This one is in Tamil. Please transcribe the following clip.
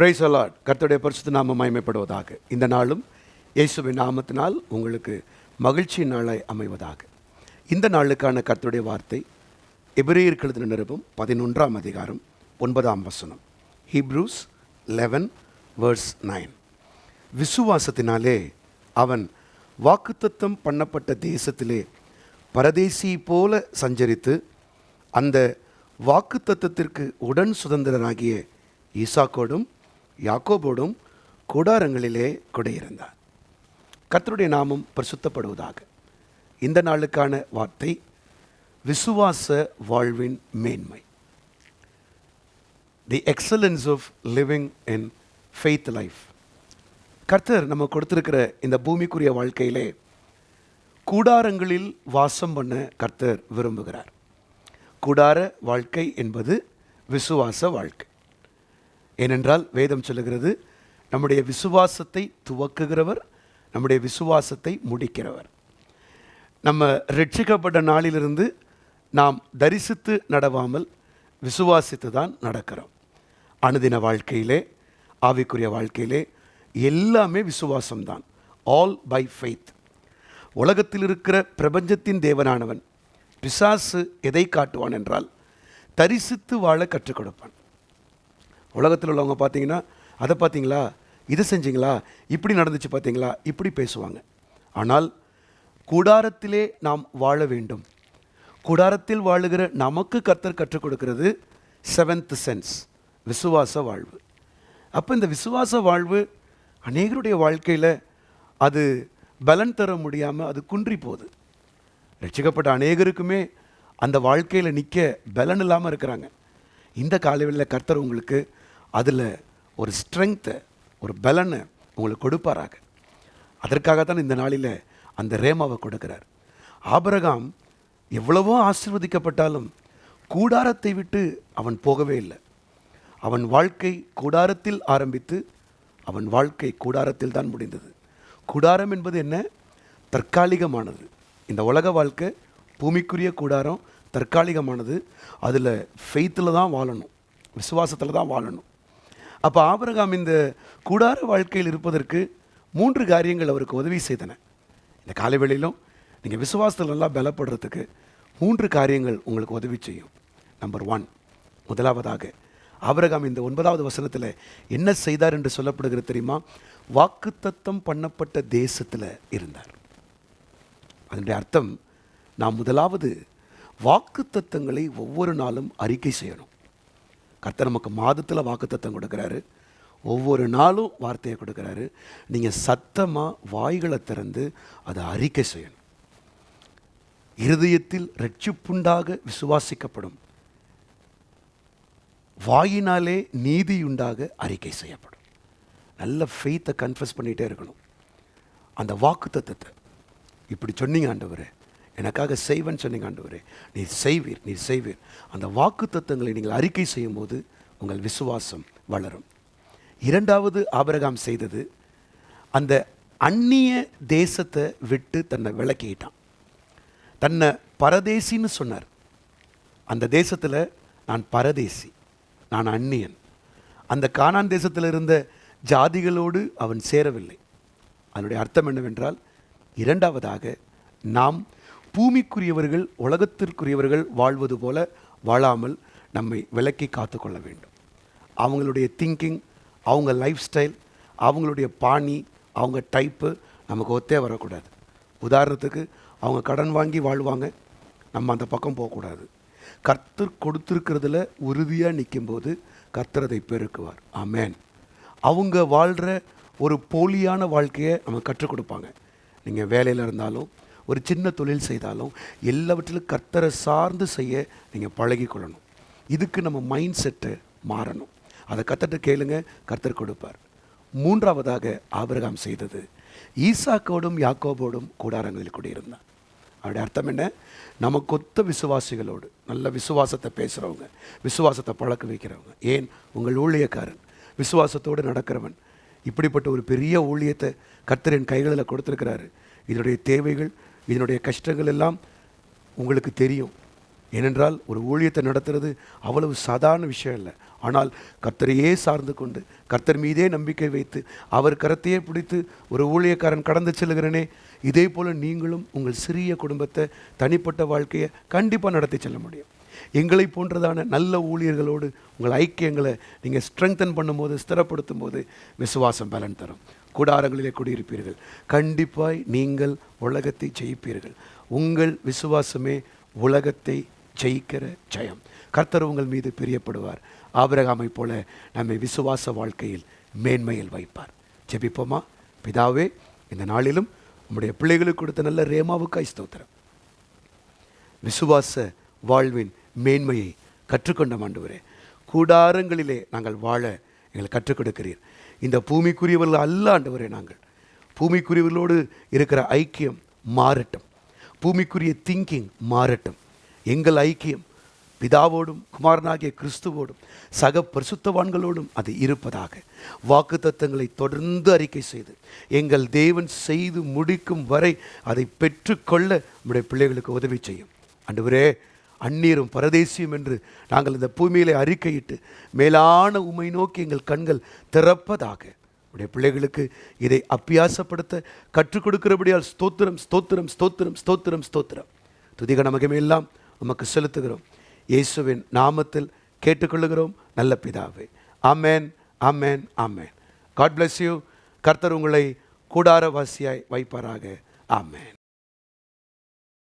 பிரைஸ் அலாட் கர்த்தருடைய பரிசுத்த நாம மயமைப்படுவதாக இந்த நாளும் இயேசுவின் நாமத்தினால் உங்களுக்கு மகிழ்ச்சி நாளாய் அமைவதாக. இந்த நாளுக்கான கர்த்தருடைய வார்த்தை எபிரேயர் எழுதின நிருபம் பதினொன்றாம் அதிகாரம் ஒன்பதாம் வசனம். ஹீப்ரூஸ் லெவன் வேர்ஸ் நைன் விசுவாசத்தினாலே அவன் வாக்குத்தத்தம் பண்ணப்பட்ட தேசத்திலே பரதேசி போல சஞ்சரித்து அந்த வாக்குத்தத்தத்திற்கு உடன் சுதந்திரனாகிய ஈசாக்கோடும் யாக்கோபோடும் கூடாரங்களிலே குடியிருந்தார். கர்த்தருடைய நாமம் பரிசுத்தப்படுவதாக. இந்த நாளுக்கான வார்த்தை விசுவாச வாழ்வின் மேன்மை. The excellence of living in faith life கர்த்தர் நம்ம கொடுத்துருக்கிற இந்த பூமிக்குரிய வாழ்க்கையிலே கூடாரங்களில் வாசம் பண்ண கர்த்தர் விரும்புகிறார். கூடார வாழ்க்கை என்பது விசுவாச வாழ்க்கை. ஏனென்றால் வேதம் சொல்லுகிறது நம்முடைய விசுவாசத்தை துவக்குகிறவர் நம்முடைய விசுவாசத்தை முடிக்கிறவர். நம்ம ரட்சிக்கப்பட்ட நாளிலிருந்து நாம் தரிசித்து நடவாமல் விசுவாசித்து தான் நடக்கிறோம். அனுதின வாழ்க்கையிலே ஆவிக்குரிய வாழ்க்கையிலே எல்லாமே விசுவாசம்தான். ஆல் பை ஃபெய்த் உலகத்தில் இருக்கிற பிரபஞ்சத்தின் தேவனானவன் பிசாசு எதை காட்டுவான் என்றால் தரிசித்து வாழ கற்றுக் கொடுப்பான். உலகத்தில் உள்ளவங்க பார்த்தீங்கன்னா அதை பார்த்தீங்களா இதை செஞ்சீங்களா? இப்படி நடந்துச்சு பார்த்தீங்களா இப்படி பேசுவாங்க. ஆனால் கூடாரத்திலே நாம் வாழ வேண்டும். கூடாரத்தில் வாழுகிற நமக்கு கர்த்தர் கற்றுக் கொடுக்கிறது செவன்த் சென்ஸ் விசுவாச வாழ்வு. அப்போ இந்த விசுவாச வாழ்வு அநேகருடைய வாழ்க்கையில் அது பலன் தர முடியாமல் அது குன்றி போகுது. ரட்சிக்கப்பட்ட அநேகருக்குமே அந்த வாழ்க்கையில் நிற்க பலன் இல்லாமல் இருக்கிறாங்க. இந்த காலவெளியில் கர்த்தர் உங்களுக்கு அதில் ஒரு ஸ்ட்ரென்த்தை ஒரு பலனை உங்களுக்கு கொடுப்பாராக. அதற்காகத்தான் இந்த நாளில் அந்த ரேமாவை கொடுக்கிறார். ஆபரகாம் எவ்வளவோ ஆசிர்வதிக்கப்பட்டாலும் கூடாரத்தை விட்டு அவன் போகவே இல்லை. அவன் வாழ்க்கை கூடாரத்தில் ஆரம்பித்து அவன் வாழ்க்கை கூடாரத்தில் தான் முடிந்தது. கூடாரம் என்பது என்ன? தற்காலிகமானது. இந்த உலக வாழ்க்கை பூமிக்குரிய கூடாரம் தற்காலிகமானது. அதில் ஃபெய்த்தில் தான் வாழணும். விசுவாசத்தில் தான் வாழணும். அப்போ ஆபரகாம் இந்த கூடார வாழ்க்கையில் இருப்பதற்கு மூன்று காரியங்கள் அவருக்கு உதவி செய்தன. இந்த காலை வேளையிலும் நீங்கள் விசுவாசத்தில் நல்லா பலப்படுறதுக்கு மூன்று காரியங்கள் உங்களுக்கு உதவி செய்யும். நம்பர் ஒன் முதலாவதாக ஆபரகாம் இந்த ஒன்பதாவது வசனத்தில் என்ன செய்தார் என்று சொல்லப்படுகிறது தெரியுமா? வாக்குத்தத்தம் பண்ணப்பட்ட தேசத்தில் இருந்தார். அதனுடைய அர்த்தம் நாம் முதலாவது வாக்குத்தத்தங்களை ஒவ்வொரு நாளும் அறிக்கை செய்யணும். கர்த்தர் நமக்கு மாதத்தில் வாக்குத்தத்தம் கொடுக்குறாரு. ஒவ்வொரு நாளும் வார்த்தையை கொடுக்குறாரு. நீங்கள் சத்தமாக வாய்களை திறந்து அதை அறிக்கை செய்யணும். இருதயத்தில் ரட்சிப்புண்டாக விசுவாசிக்கப்படும். வாயினாலே நீதியுண்டாக அறிக்கை செய்யப்படும். நல்ல ஃபெய்த்தை கன்ஃபஸ் பண்ணிகிட்டே இருக்கணும். அந்த வாக்கு தத்துவத்தை இப்படி சொன்னீங்க ஆண்டவரே. எனக்காக செய்வேன்னு சொன்னீங்க ஆண்டவரே. நீ செய்வீர் நீ செய்வீர். அந்த வாக்கு தத்துவங்களை நீங்கள் அறிக்கை செய்யும் போது உங்கள் விசுவாசம் வளரும். இரண்டாவது ஆபரகாம் செய்தது அந்த அந்நிய தேசத்தை விட்டு தன்னை விளக்கிட்டான் தன்னை பரதேசின்னு சொன்னார். அந்த தேசத்தில் நான் பரதேசி நான் அந்நியன். அந்த கானான் தேசத்தில் இருந்த ஜாதிகளோடு அவன் சேரவில்லை. அதனுடைய அர்த்தம் என்னவென்றால் இரண்டாவதாக நாம் பூமிக்குரியவர்கள் உலகத்திற்குரியவர்கள் வாழ்வது போல வாழாமல் நம்மை விலக்கி காத்துக்கொள்ள வேண்டும். அவங்களுடைய திங்கிங் அவங்க லைஃப் ஸ்டைல் அவங்களுடைய பாணி அவங்க டைப்பு நமக்கு ஒத்தே வரக்கூடாது. உதாரணத்துக்கு அவங்க கடன் வாங்கி வாழ்வாங்க நம்ம அந்த பக்கம் போகக்கூடாது. கர்த்தர் கொடுத்துருக்கிறதுல உறுதியாக நிற்கும்போது கர்த்தர் அதை பெருக்குவார். ஆமேன் அவங்க வாழ்கிற ஒரு போலியான வாழ்க்கையை நம்ம கற்றுக் கொடுப்பாங்க. நீங்கள் வேலையில் இருந்தாலும் ஒரு சின்ன தொழில் செய்தாலும் எல்லாவற்றிலும் கர்த்தரை சார்ந்து செய்ய நீங்கள் பழகிக்கொள்ளணும். இதுக்கு நம்ம மைண்ட் செட்டு மாறணும். அதை கத்தட்டு கேளுங்க கர்த்தர் கொடுப்பார். மூன்றாவதாக ஆபிரகாம் செய்தது. ஈசாக்கோடும் யாக்கோபோடும் கூடாரங்களில் குடியிருந்தான் அவருடைய அர்த்தம் என்ன? நமக்கொத்த விசுவாசிகளோடு நல்ல விசுவாசத்தை பேசுகிறவங்க விசுவாசத்தை பழக்க வைக்கிறவங்க. ஏன்? உங்கள் ஊழியக்காரன் விசுவாசத்தோடு நடக்கிறவன். இப்படிப்பட்ட ஒரு பெரிய ஊழியத்தை கர்த்தரின் கைகளில் கொடுத்துருக்கிறாரு. இதனுடைய தேவைகள் இதனுடைய கஷ்டங்கள் எல்லாம் உங்களுக்கு தெரியும். ஏனென்றால் ஒரு ஊழியத்தை நடத்துறது அவ்வளவு சாதாரண விஷயம் இல்லை ஆனால் கர்த்தரையே சார்ந்து கொண்டு கர்த்தர் மீதே நம்பிக்கை வைத்து அவர் கரத்தையே பிடித்து ஒரு ஊழியக்காரன் கடந்து செல்கிறனே இதே போல் நீங்களும் உங்கள் சிறிய குடும்பத்தை தனிப்பட்ட வாழ்க்கையை கண்டிப்பாக நடத்தி செல்ல முடியும். எங்களை போன்றதான நல்ல ஊழியர்களோடு உங்கள் ஐக்கியங்களை நீங்கள் ஸ்ட்ரெங்தன் பண்ணும்போது ஸ்திரப்படுத்தும் போது விசுவாசம் பலன் தரும். கூடாரங்களிலே குடியிருப்பீர்கள். கண்டிப்பாய் நீங்கள் உலகத்தை ஜெயிப்பீர்கள். உங்கள் விசுவாசமே உலகத்தை ஜெயிக்கிற ஜெயம். கர்த்தர் உங்கள் மீது பிரியப்படுவார். ஆபிரகாமை போல நம்மை விசுவாச வாழ்க்கையில் மேன்மையில் வைப்பார். ஜெபிப்போமா? பிதாவே இந்த நாளிலும் உம்முடைய பிள்ளைகளுக்கு கொடுத்த நல்ல ரேமாவுக்காய் ஸ்தோத்திரம். விசுவாச வாழ்வின் மேன்மையை கற்றுக்கொண்ட மாண்டுவரே கூடாரங்களிலே நாங்கள் வாழ எங்களுக்கு கற்றுக் கொடுக்கிறீர். இந்த பூமிக்குரியவர்கள் அல்ல ஆண்டவரே நாங்கள். பூமிக்குரியவர்களோடு இருக்கிற ஐக்கியம் மாறட்டும். பூமிக்குரிய திங்கிங் மாறட்டும். எங்கள் ஐக்கியம் பிதாவோடும் குமாரனாகிய கிறிஸ்துவோடும் சக பரிசுத்தவான்களோடும் அது இருப்பதாக. வாக்கு தத்தங்களை தொடர்ந்து அறிக்கை செய்து எங்கள் தேவன் செய்து முடிக்கும் வரை அதை பெற்றுக்கொள்ள நம்முடைய பிள்ளைகளுக்கு உதவி செய்யும். அன்றுவரே அந்நீரும் பரதேசியும் என்று நாங்கள் இந்த பூமியிலே அறிக்கையிட்டு மேலான உமை நோக்கி எங்கள் கண்கள் திறப்பதாக. உடைய பிள்ளைகளுக்கு இதை அப்பியாசப்படுத்த கற்றுக் கொடுக்கிறபடியால் ஸ்தோத்திரம் ஸ்தோத்திரம் ஸ்தோத்திரம் ஸ்தோத்திரம் ஸ்தோத்திரம். துதிக எல்லாம் உமக்கு செலுத்துகிறோம். இயேசுவின் நாமத்தில் கேட்டுக்கொள்ளுகிறோம். நல்ல பிதாவே. ஆமேன் ஆமேன் ஆமேன். காட் பிளஸ் யூ கர்த்தர் உங்களை கூடாரவாசியாய் வைப்பாராக. ஆமேன்.